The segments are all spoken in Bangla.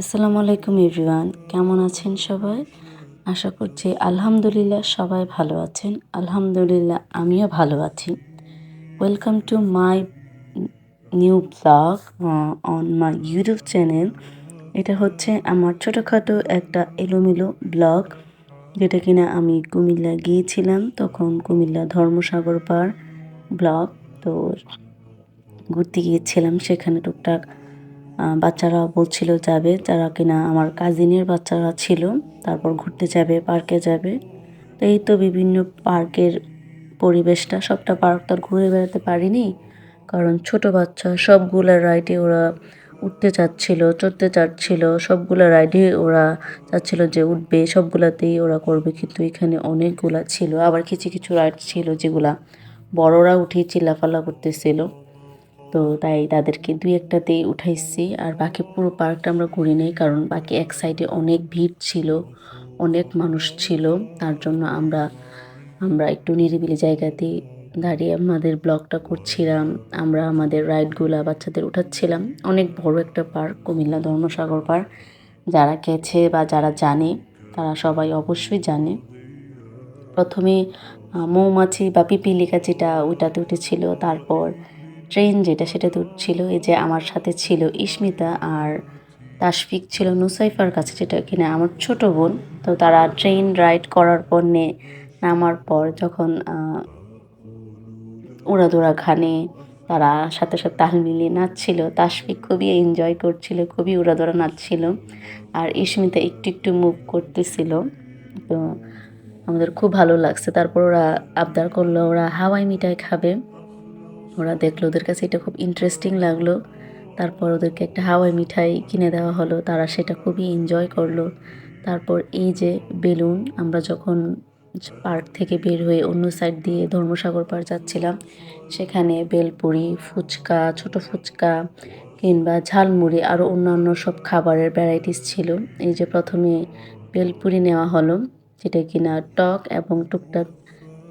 আসসালামু আলাইকুম এভরিওয়ান, কেমন আছেন সবাই? আশা করছি আলহামদুলিল্লাহ সবাই ভালো আছেন। আলহামদুলিল্লাহ আমিও ভালো আছি। Welcome to my new blog on my YouTube channel এটা হচ্ছে আমার ছোটোখাটো একটা এলোমেলো ব্লগ যেটা কিনা আমি কুমিল্লা গিয়েছিলাম, তখন কুমিল্লা ধর্মসাগর পার ব্লগ তো ঘুরতে গিয়েছিলাম সেখানে টুকটাক। বাচ্চারা বলছিল যাবে, যারা কিনা আমার কাজিনের বাচ্চারা ছিল, তারপর ঘুরতে যাবে পার্কে যাবে। এই তো বিভিন্ন পার্কের পরিবেশটা, সবটা পার্ক তো ঘুরে বেড়াতে পারিনি, কারণ ছোট বাচ্চা, সবগুলো রাইডে ওরা উঠতে চাচ্ছিল, চড়তে চাচ্ছিল, সবগুলো রাইডে ওরা চাচ্ছিল যে উঠবে, সবগুলাতেই ওরা করবে, কিন্তু এখানে অনেকগুলা ছিল। আবার কিছু কিছু রাইড ছিল যেগুলা বড়রা উঠে চিল্লাফাল্লা করতেছিল। তো তাই তাদেরকে দুই একটাতেই উঠাইছি। আর বাকি পুরো পার্কটা আমরা ঘুরি নেই, কারণ বাকি এক সাইডে অনেক ভিড় ছিল, অনেক মানুষ ছিল। তার জন্য আমরা আমরা একটু নিরিবিলি জায়গাতে দাঁড়িয়ে আমাদের ব্লগটা করছিলাম। আমরা আমাদের রাইডগুলা বাচ্চাদের উঠাচ্ছিলাম। অনেক বড় একটা পার্ক, কুমিল্লা ধর্মসাগর পার্ক। যারা গেছে বা যারা জানে, তারা সবাই অবশ্যই জানে। প্রথমে মৌমাছি বা পিপিলিকা যেটা, ওইটাতে উঠেছিল। তারপর ট্রেন যেটা সেটাতে উঠছিল এই যে আমার সাথে ছিল ইস্মিতা আর তাশফিক ছিল নুসাইফার কাছে, যেটা কিনা আমার ছোট বোন। তো তারা ট্রেন রাইড করার পর নে, নামার পর যখন উড়াদোড়া ঘানে তারা সাথে সাথে তাল মিলিয়ে নাচছিল। তাশফিক খুবই এনজয় করছিল, খুবই উড়াদোড়া নাচছিল আর ইস্মিতা একটু একটু মুভ করতেছিল। তো আমাদের খুব ভালো লাগছে। তারপর ওরা আবদার করল, ওরা হাওয়াই মিঠাই খাবে। ওরা দেখল, ওদের কাছে এটা খুব ইন্টারেস্টিং লাগল। তারপর ওদেরকে একটা হাওয়াই মিঠাই কিনে দেওয়া হলো, তারা সেটা খুবই এনজয় করল। তারপর এই যে বেলুন, আমরা যখন পার্ক থেকে বের হয়ে অন্য সাইড দিয়ে ধর্মসাগর পার যাচ্ছিলাম, সেখানে বেলপুরি, ফুচকা, ছোট ফুচকা কিংবা ঝালমুড়ি আরও অন্যান্য সব খাবারের ভ্যারাইটিস ছিল। এই যে প্রথমে বেলপুরি নেওয়া হলো, যেটা কিনা টক এবং টুকটাক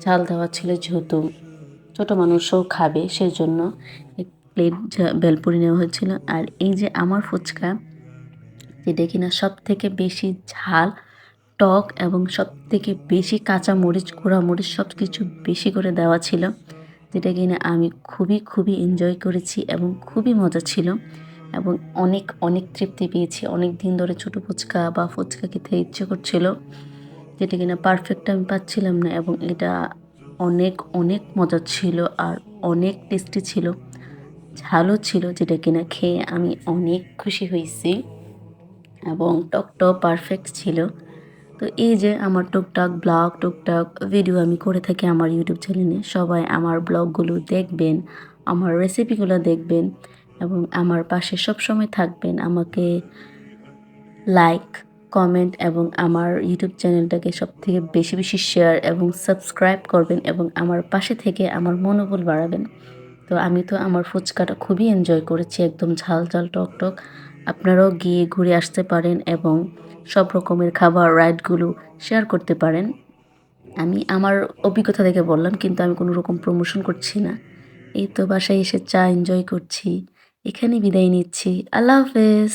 ঝাল দেওয়া ছিল যেহেতু। ছোট মানুষও খাবে, সেজন্য এক প্লেট বেলপুরি নেওয়া হয়েছিল। আর এই যে আমার ফুচকা, যেটা কিনা সব থেকে বেশি ঝাল, টক এবং সব থেকে বেশি কাঁচা মরিচ, গুঁড়া মরিচ সব কিছু বেশি করে দেওয়া ছিল, যেটা কিনা আমি খুবই খুবই এনজয় করেছি এবং খুবই মজা ছিল এবং অনেক অনেক তৃপ্তি পেয়েছি। অনেক দিন ধরে ছোটো ফুচকা বা ফুচকা খেতে ইচ্ছে করছিল, যেটা কিনা পারফেক্ট আমি পাচ্ছিলাম না এবং এটা অনেক অনেক মজা ছিল আর অনেক টেস্টি ছিল। ঝালও ছিল যেটা কিনা খেয়ে আমি অনেক খুশি হয়েছি এবং টকটাও পারফেক্ট ছিল। তো এই যে আমার টুকটাক ব্লগ, টুকটাক ভিডিও আমি করে থাকি আমার ইউটিউব চ্যানেলে সবাই আমার ব্লগগুলো দেখবেন, আমার রেসিপিগুলো দেখবেন এবং আমার পাশে সব সময় থাকবেন। আমাকে লাইক কমেন্ট এবং আমার ইউটিউব চ্যানেলটাকে সব থেকে বেশি বেশি শেয়ার এবং সাবস্ক্রাইব করবেন এবং আমার পাশে থেকে আমার মনোবল বাড়াবেন। তো আমি তো আমার ফুচকাটা খুবই এনজয় করেছি, একদম ঝাল ঝাল টক টক। আপনারাও গিয়ে ঘুরে আসতে পারেন এবং সব রকমের খাবার রাইডগুলো শেয়ার করতে পারেন। আমি আমার অভিজ্ঞতা থেকে বললাম, কিন্তু আমি কোনো রকম প্রমোশন করছি না। এই তো বাসায় এসে চা এনজয় করছি। এখানে বিদায় নিচ্ছি। আল্লাহ হাফেজ।